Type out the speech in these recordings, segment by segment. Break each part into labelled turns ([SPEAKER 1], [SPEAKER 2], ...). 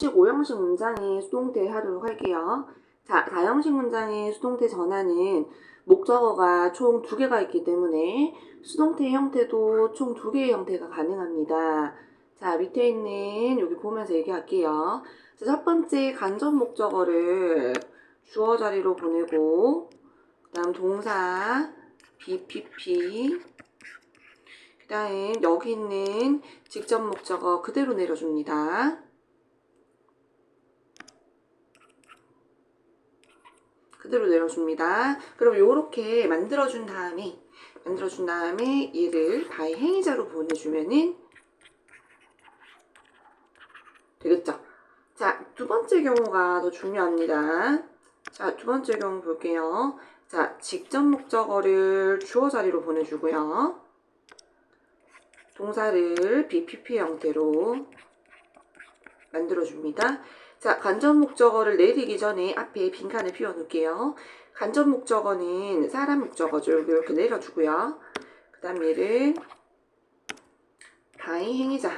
[SPEAKER 1] 5형식 문장의 수동태 하도록 할게요. 자, 4형식 문장의 수동태 전환은 목적어가 총 두 개가 있기 때문에 수동태 형태도 총 두 개의 형태가 가능합니다. 자, 밑에 있는 여기 보면서 얘기할게요. 자, 첫 번째 간접 목적어를 주어 자리로 보내고 그다음 동사 BPP 그다음 여기 있는 직접 목적어 그대로 내려줍니다. 그대로 내려줍니다. 그럼 요렇게 만들어준 다음에 만들어준 다음에 얘를 바이 행위자로 보내주면은 되겠죠? 자, 두 번째 경우가 더 중요합니다. 자, 두 번째 경우 볼게요. 자, 직접 목적어를 주어 자리로 보내주고요. 동사를 BPP 형태로 만들어줍니다. 자, 간접 목적어를 내리기 전에 앞에 빈칸을 비워 놓을게요. 간접 목적어는 사람 목적어죠. 이렇게 내려주고요. 그 다음 얘를 다이 행위자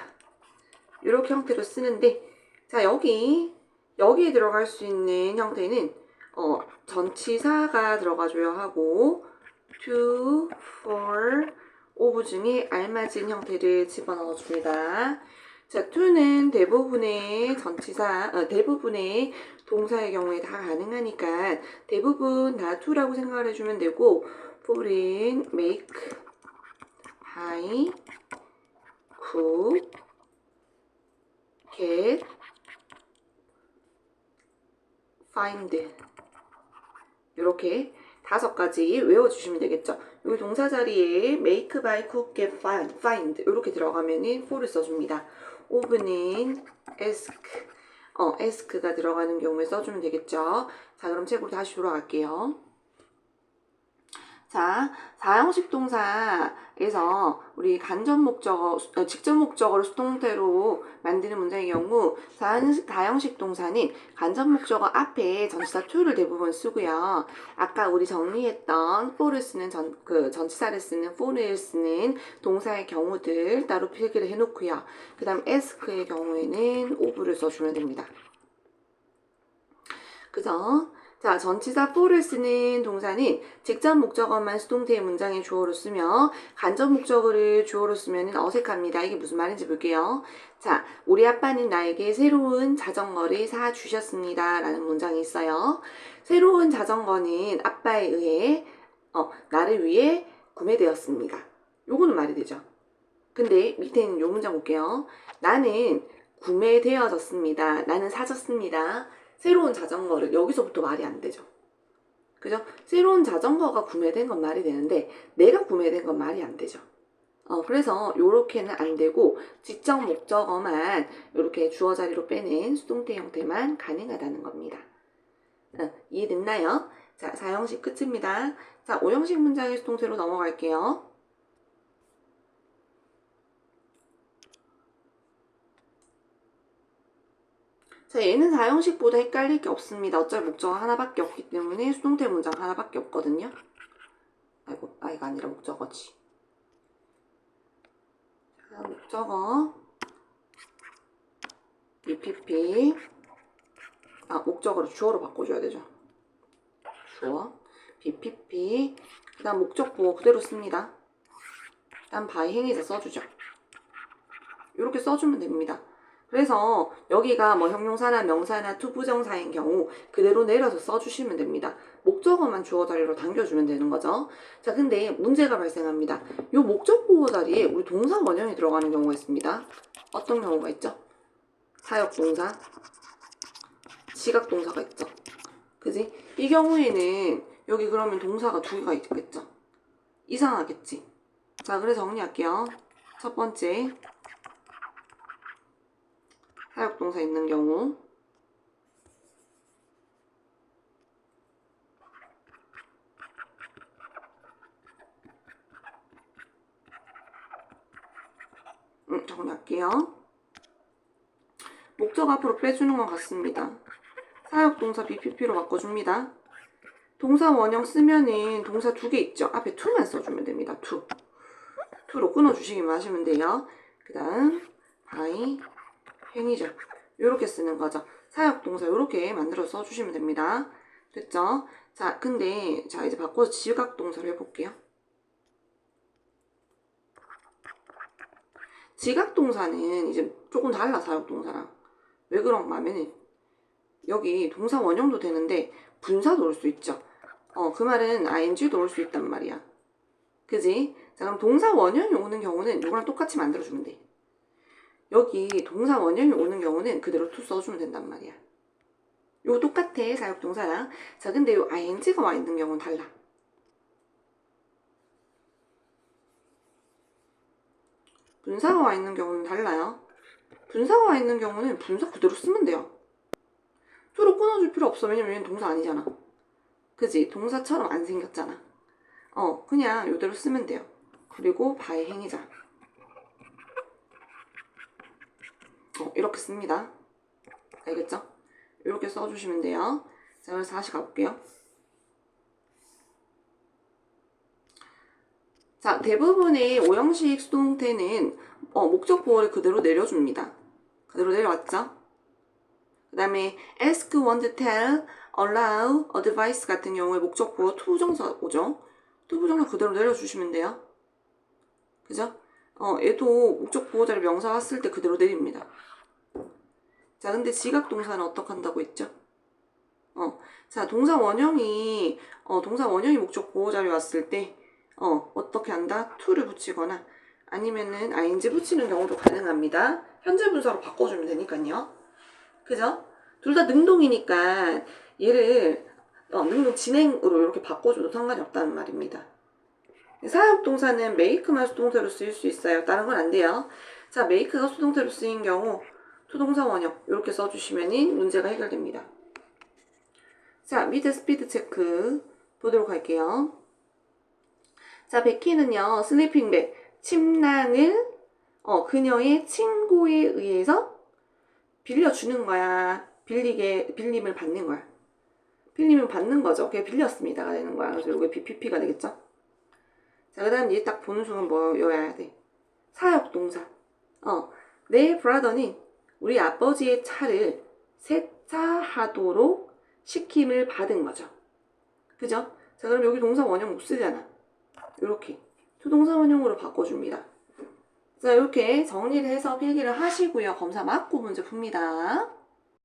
[SPEAKER 1] 이렇게 형태로 쓰는데 자 여기 여기에 들어갈 수 있는 형태는 어, 전치사가 들어가줘야 하고 to, for, of 중에 알맞은 형태를 집어넣어 줍니다. 자, to는 대부분의 전치사, 어, 대부분의 동사의 경우에 다 가능하니까 대부분 다 to라고 생각을 해주면 되고 for은 make, buy, cook, get, find. 이렇게 다섯 가지 외워주시면 되겠죠. 여기 동사 자리에 make, buy, cook, get, find, find 이렇게 들어가면은 for를 써줍니다. of는 ask, 어, ask가 들어가는 경우에 써주면 되겠죠. 자, 그럼 책으로 다시 돌아갈게요. 자, 사형식 동사에서 우리 간접 목적어, 어, 직접 목적어를 수동태로 만드는 문장의 경우 사형식, 다형식 동사는 간접 목적어 앞에 전치사 to를 대부분 쓰고요. 아까 우리 정리했던 for를 쓰는 전, 그 전치사를 쓰는 for를 쓰는 동사의 경우들 따로 필기를 해놓고요. 그 다음 ask의 경우에는 of를 써주면 됩니다. 그죠? 자, 전치사 for를 쓰는 동사는 직접 목적어만 수동태의 문장의 주어로 쓰며 간접 목적어를 주어로 쓰면 어색합니다. 이게 무슨 말인지 볼게요. 자, 우리 아빠는 나에게 새로운 자전거를 사 주셨습니다. 라는 문장이 있어요. 새로운 자전거는 아빠에 의해 어, 나를 위해 구매되었습니다. 요거는 말이 되죠. 근데 밑에 있는 요 문장 볼게요. 나는 구매되어졌습니다. 나는 사졌습니다. 새로운 자전거를 여기서부터 말이 안 되죠. 그죠? 새로운 자전거가 구매된 건 말이 되는데 내가 구매된 건 말이 안 되죠. 어, 그래서 요렇게는 안 되고 지적 목적어만 이렇게 주어 자리로 빼는 수동태 형태만 가능하다는 겁니다. 어, 이해됐나요? 자, 4형식 끝입니다. 자, 5형식 문장의 수동태로 넘어갈게요. 자, 얘는 사형식보다 헷갈릴 게 없습니다. 어차피 목적어 하나밖에 없기 때문에 수동태 문장 하나밖에 없거든요. 아이고, 아이가 아니라 목적어지. 자, 목적어. BPP. 아, 목적어를 주어로 바꿔줘야 되죠. 주어. BPP. 그 다음 목적 보호 그대로 씁니다. 그 다음 바이 행위자 써주죠. 이렇게 써주면 됩니다. 그래서 여기가 뭐 형용사나 명사나 투부정사인 경우 그대로 내려서 써주시면 됩니다. 목적어만 주어 자리로 당겨주면 되는 거죠. 자, 근데 문제가 발생합니다. 이 목적 보호 자리에 우리 동사 원형이 들어가는 경우가 있습니다. 어떤 경우가 있죠? 사역 동사, 지각 동사가 있죠. 그지? 이 경우에는 여기 그러면 동사가 두 개가 있겠죠. 이상하겠지. 자, 그래서 정리할게요. 첫 번째, 사역동사 있는 경우 음, 정리할게요. 목적 앞으로 빼주는 것 같습니다. 사역동사 BPP로 바꿔줍니다. 동사 원형 쓰면은 동사 두 개 있죠. 앞에 to만 써주면 됩니다. to. to로 끊어주시기만 하시면 돼요. 그 다음 by 행위자. 요렇게 쓰는 거죠. 사역 동사 요렇게 만들어서 써주시면 됩니다. 됐죠? 자, 근데 자 이제 바꿔서 지각 동사를 해볼게요. 지각 동사는 이제 조금 달라 사역 동사랑 왜 그런가 하면은 여기 동사 원형도 되는데 분사도 올 수 있죠. 어, 그 말은 ing도 올 수 있단 말이야. 그지? 자, 그럼 동사 원형이 오는 경우는 이거랑 똑같이 만들어주면 돼. 여기 동사 원형이 오는 경우는 그대로 to 써주면 된단 말이야. 요거 똑같아, 사역동사랑. 자, 근데 요 ing가 와 있는 경우는 달라. 분사가 와 있는 경우는 달라요. 분사가 와 있는 경우는 분사 그대로 쓰면 돼요. to로 끊어줄 필요 없어. 왜냐면 얘는 동사 아니잖아. 그지? 동사처럼 안 생겼잖아. 어, 그냥 이대로 쓰면 돼요. 그리고 바의 행위자. 어, 이렇게 씁니다. 알겠죠? 이렇게 써주시면 돼요. 자, 그래서 다시 가볼게요. 자, 대부분의 오형식 수동태는 어, 목적 보호를 그대로 내려줍니다. 그대로 내려왔죠? 그 다음에 ask, want, tell, allow, advice 같은 경우에 목적 보호 투부정사 오죠? 투부정사 그대로 내려주시면 돼요. 그죠? 어, 얘도 목적 보호자를 명사 왔을 때 그대로 내립니다. 자, 근데 지각 동사는 어떻게 한다고 했죠? 어, 자, 동사 원형이, 어, 동사 원형이 목적 보호자를 왔을 때, 어, 어떻게 한다? to를 붙이거나, 아니면은 ing 붙이는 경우도 가능합니다. 현재 분사로 바꿔주면 되니까요. 그죠? 둘 다 능동이니까 얘를 어, 능동 진행으로 이렇게 바꿔줘도 상관이 없다는 말입니다. 사역 동사는 make만 수동태로 쓰일 수 있어요. 다른 건 안 돼요. 자, make가 수동태로 쓰인 경우 투동사 원형 이렇게 써주시면 문제가 해결됩니다. 자, 밑에 스피드 체크 보도록 할게요. 자, 베키는요, 슬리핑백, 침낭을 어, 그녀의 친구에 의해서 빌려주는 거야. 빌리게, 빌림을 받는 거야. 빌림을 받는 거죠. 그게 빌렸습니다가 되는 거야. 그래서 이게 BPP가 되겠죠. 자, 그 다음 이제 딱 보는 순간 뭐여야 돼? 사역 동사. 어, 내 브라더는 우리 아버지의 차를 세차하도록 시킴을 받은 거죠. 그죠? 자, 그럼 여기 동사 원형 못 쓰잖아. 이렇게 투동사 원형으로 바꿔줍니다. 자, 이렇게 정리를 해서 필기를 하시고요. 검사 맞고 문제 풉니다.